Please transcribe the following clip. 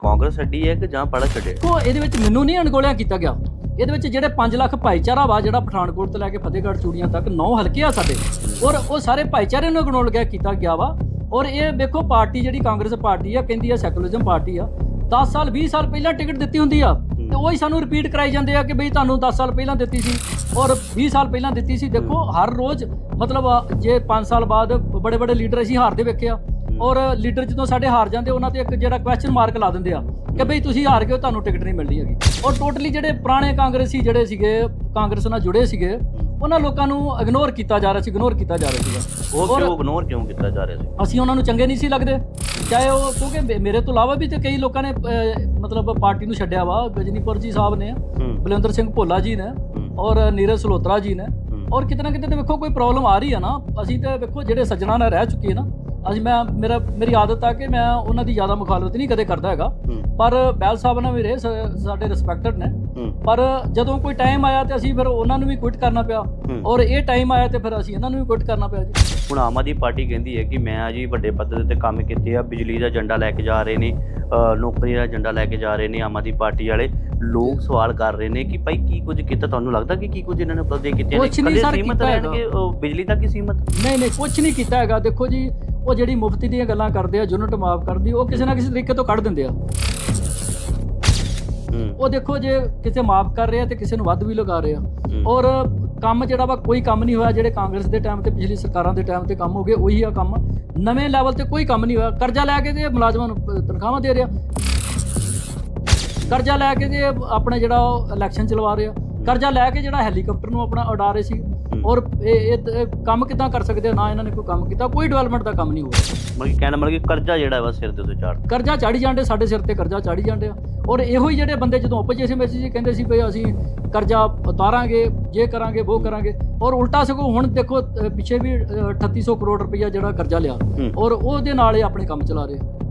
ਕਾਂਗਰਸ ਛੱਡੀ ਹੈ ਕਿ ਜਾਂ ਪੜਾ ਛੱਡੇ ਕੋ ਇਹਦੇ ਵਿੱਚ ਮੈਨੂੰ ਨਹੀਂ ਅਣਗੋਲਿਆ ਕੀਤਾ ਗਿਆ। ਇਹਦੇ ਵਿੱਚ ਜਿਹੜੇ 5 ਲੱਖ ਭਾਈਚਾਰਾ ਵਾ ਜਿਹੜਾ ਪਠਾਨਕੋਟ ਤੋਂ ਲੈ ਕੇ ਫਤਿਹਗੜ੍ਹ ਚੂੜੀਆਂ ਤੱਕ 9 ਹਲਕੇ ਆ ਸਾਡੇ ਔਰ ਉਹ ਸਾਰੇ ਭਾਈਚਾਰੇ ਨੂੰ ਅਗਨੋਲ ਗਿਆ ਕੀਤਾ ਗਿਆ ਵਾ। ਔਰ ਇਹ ਵੇਖੋ ਪਾਰਟੀ ਜਿਹੜੀ ਕਾਂਗਰਸ ਪਾਰਟੀ ਆ ਕਹਿੰਦੀ ਆ ਸੈਕੂਲਰਿਜ਼ਮ ਪਾਰਟੀ ਆ। 10 ਸਾਲ 20 ਸਾਲ ਪਹਿਲਾਂ ਟਿਕਟ ਦਿੱਤੀ ਹੁੰਦੀ ਆ ਤੇ ਉਹੀ ਸਾਨੂੰ ਰਿਪੀਟ ਕਰਾਈ ਜਾਂਦੇ ਆ ਕਿ ਬਈ ਤੁਹਾਨੂੰ 10 ਸਾਲ ਪਹਿਲਾਂ ਦਿੱਤੀ ਸੀ ਔਰ 20 ਸਾਲ ਪਹਿਲਾਂ ਦਿੱਤੀ ਸੀ। ਦੇਖੋ ਹਰ ਰੋਜ਼ ਮਤਲਬ ਜੇ 5 ਸਾਲ ਬਾਅਦ ਬੜੇ ਬੜੇ ਲੀਡਰ ਅਸੀਂ ਹਾਰਦੇ ਵੇਖੇ ਆ ਔਰ ਲੀਡਰ ਜਦੋਂ ਸਾਡੇ ਹਾਰ ਜਾਂਦੇ ਉਹਨਾਂ ਤੇ ਇੱਕ ਜਿਹੜਾ ਕੁਐਸਚਨ ਮਾਰਕ ਲਾ ਦਿੰਦੇ ਆ ਕਿ ਬਈ ਤੁਸੀਂ ਹਾਰ ਗਏ ਹੋ, ਤੁਹਾਨੂੰ ਟਿਕਟ ਨਹੀਂ ਮਿਲਣੀ ਹੈਗੀ। ਔਰ ਟੋਟਲੀ ਜਿਹੜੇ ਪੁਰਾਣੇ ਕਾਂਗਰਸੀ ਜਿਹੜੇ ਸੀਗੇ ਕਾਂਗਰਸ ਨਾਲ ਜੁੜੇ ਸੀਗੇ ਉਹਨਾਂ ਲੋਕਾਂ ਨੂੰ ਇਗਨੋਰ ਕੀਤਾ ਜਾ ਰਿਹਾ ਸੀ ਇਗਨੋਰ ਕੀਤਾ ਜਾ ਰਿਹਾ ਸੀਗਾ। ਉਹ ਕਿਉਂ ਇਗਨੋਰ ਕਿਉਂ ਕੀਤਾ ਜਾ ਰਿਹਾ ਸੀ? ਅਸੀਂ ਉਹਨਾਂ ਨੂੰ ਚੰਗੇ ਨਹੀਂ ਸੀ ਲੱਗਦੇ। ਚਾਹੇ ਉਹ ਕਿਉਂਕਿ ਮੇਰੇ ਤੋਂ ਇਲਾਵਾ ਵੀ ਤੇ ਕਈ ਲੋਕਾਂ ਨੇ ਮਤਲਬ ਪਾਰਟੀ ਨੂੰ ਛੱਡਿਆ ਵਾ ਗਜਨੀਪੁਰ ਜੀ ਸਾਹਿਬ ਨੇ ਬਲਵਿੰਦਰ ਸਿੰਘ ਭੋਲਾ ਜੀ ਨੇ ਔਰ ਨੀਰਜ ਸਲੋਤਰਾ ਜੀ ਨੇ। ਔਰ ਕਿਤੇ ਨਾ ਕਿਤੇ ਤੇ ਵੇਖੋ ਕੋਈ ਪ੍ਰੋਬਲਮ ਆ ਰਹੀ ਹੈ ਨਾ ਅਸੀਂ ਤੇ ਵੇਖੋ ਜਿਹੜੇ ਸੱਜਣਾ ਨਾਲ ਰਹਿ ਚੁੱਕੇ ਨਾ ਅਸੀਂ ਮੈਂ ਮੇਰਾ ਮੇਰੀ ਆਦਤ ਆ ਕਿ ਮੈਂ ਉਹਨਾਂ ਦੀ ਜ਼ਿਆਦਾ ਮੁਖਾਲਫਤ ਨਹੀਂ ਕਦੇ ਕਰਦਾ ਹੈਗਾ। ਪਰ ਬੈਲ ਸਾਹਿਬ ਨਾਲ ਵੀ ਰਹੇ ਸਾਡੇ ਰਿਸਪੈਕਟਡ ਨੇ। ਪਰ ਜਦੋਂ ਕੋਈ ਟਾਈਮ ਆਇਆ ਤੇ ਅਸੀਂ ਫਿਰ ਉਹਨਾਂ ਨੂੰ ਵੀ ਕੁਇਟ ਕਰਨਾ ਪਿਆ। ਔਰ ਇਹ ਟਾਈਮ ਆਇਆ ਤੇ ਫਿਰ ਅਸੀਂ ਇਹਨਾਂ ਨੂੰ ਵੀ ਕੁਇਟ ਕਰਨਾ ਪਿਆ ਜੀ। ਹੁਣ ਆਮ ਆਦਮੀ ਪਾਰਟੀ ਕਹਿੰਦੀ ਹੈ ਕਿ ਮੈਂ ਆ ਜੀ ਵੱਡੇ ਪੱਧਰ ਤੇ ਕੰਮ ਕੀਤੇ ਆ ਬਿਜਲੀ ਦਾ ਝੰਡਾ ਲੈ ਕੇ ਜਾ ਰਹੇ ਨੇ ਨੌਕਰੀ ਦਾ ਝੰਡਾ ਲੈ ਕੇ ਜਾ ਰਹੇ ਨੇ ਆਮ ਆਦਮੀ ਪਾਰਟੀ ਵਾਲੇ। ਲੋਕ ਸਵਾਲ ਕਰ ਰਹੇ ਨੇ ਕਿ ਭਾਈ ਕੀ ਕੁਝ ਕੀਤਾ ਤੁਹਾਨੂੰ ਲੱਗਦਾ ਕਿ ਕੀ ਕੁਝ ਇਹਨਾਂ ਨੇ ਉਪਲਬਧੀਆਂ ਕੀਤੀਆਂ ਕੁਛ ਨਹੀਂ ਕਦੇ ਸਰ ਸੀਮਤ ਕੀਤਾ ਰਹਿਣਗੇ? ਉਹ ਬਿਜਲੀ ਤੱਕ ਹੀ ਸੀਮਤ? ਨਹੀਂ ਨਹੀਂ ਕੁਝ ਨਹੀਂ ਕੀਤਾ ਹੈਗਾ। ਦੇਖੋ ਜੀ ਉਹ ਜਿਹੜੀ ਮੁਫਤੀ ਦੀਆਂ ਗੱਲਾਂ ਕਰਦੇ ਆ ਯੂਨਿਟ ਮਾਫ ਕਰਦੀ ਉਹ ਕਿਸੇ ਨਾ ਕਿਸੇ ਤਰੀਕੇ ਤੋਂ ਕੱਢ ਦਿੰਦੇ ਆ। ਉਹ ਦੇਖੋ ਜੇ ਕਿਸੇ ਮਾਫ ਕਰ ਰਹੇ ਤੇ ਕਿਸੇ ਨੂੰ ਵੱਧ ਵੀ ਲਗਾ ਰਹੇ। ਔਰ ਕੰਮ ਜਿਹੜਾ ਵਾ ਕੋਈ ਕੰਮ ਨਹੀਂ ਹੋਇਆ ਜਿਹੜੇ ਕਾਂਗਰਸ ਦੇ ਟਾਈਮ ਤੇ ਪਿਛਲੀ ਸਰਕਾਰਾਂ ਦੇ ਟਾਈਮ ਤੇ ਕੰਮ ਹੋ ਗਏ ਉਹੀ ਆ ਕੰਮ। ਨਵੇਂ ਲੈਵਲ ਤੇ ਕੋਈ ਕੰਮ ਨਹੀਂ ਹੋਇਆ। ਕਰਜ਼ਾ ਲੈ ਕੇ ਤੇ ਮੁਲਾਜ਼ਮਾਂ ਨੂੰ ਤਨਖਾਹਾਂ ਦੇ ਰਿਹਾ। ਕਰਜ਼ਾ ਲੈ ਕੇ ਤੇ ਆਪਣਾ ਜਿਹੜਾ ਇਲੈਕਸ਼ਨ ਚਲਵਾ ਰਹੇ। ਕਰਜ਼ਾ ਲੈ ਕੇ ਜਿਹੜਾ ਹੈਲੀਕਾਪਟਰ ਨੂੰ ਆਪਣਾ ਉਡਾ ਰਹੇ ਸੀ। ਔਰ ਇਹ ਇਹ ਇਹ ਕੰਮ ਕਿਦਾਂ ਕਰ ਸਕਦੇ ਆ? ਨਾ ਇਹਨਾਂ ਨੇ ਕੋਈ ਕੰਮ ਕੀਤਾ ਕੋਈ ਡਿਵੈਲਪਮੈਂਟ ਦਾ ਕੰਮ ਨਹੀਂ ਹੋਇਆ। ਮਤਲਬ ਕਿ ਕਹਿਣਾ ਮਤਲਬ ਕਿ ਕਰਜ਼ਾ ਜਿਹੜਾ ਵਾ ਸਿਰ ਦੇ ਉੱਤੇ ਚਾੜ ਕਰਜ਼ਾ ਚਾੜੀ ਜਾਂਦੇ ਸਾਡੇ ਸਿਰ ਤੇ ਕਰਜ਼ਾ ਚਾੜੀ ਜਾਂਦੇ ਆ। ਔਰ ਇਹੋ ਹੀ ਜਿਹੜੇ ਬੰਦੇ ਜਦੋਂ ਆਪੋਜੀਸ਼ਨ ਸੀ ਕਹਿੰਦੇ ਸੀ ਭਈ ਅਸੀਂ ਕਰਜ਼ਾ ਉਤਾਰਾਂਗੇ ਜੇ ਕਰਾਂਗੇ ਉਹ ਕਰਾਂਗੇ। ਔਰ ਉਲਟਾ ਸਗੋਂ ਹੁਣ ਦੇਖੋ ਪਿੱਛੇ ਵੀ ਅਹ 3800 ਕਰੋੜ ਰੁਪਈਆ ਜਿਹੜਾ ਕਰਜ਼ਾ ਲਿਆ। ਔਰ ਉਹਦੇ ਨਾਲ ਹੀ ਆਪਣੇ ਕੰਮ ਚਲਾ ਰਹੇ ਆ।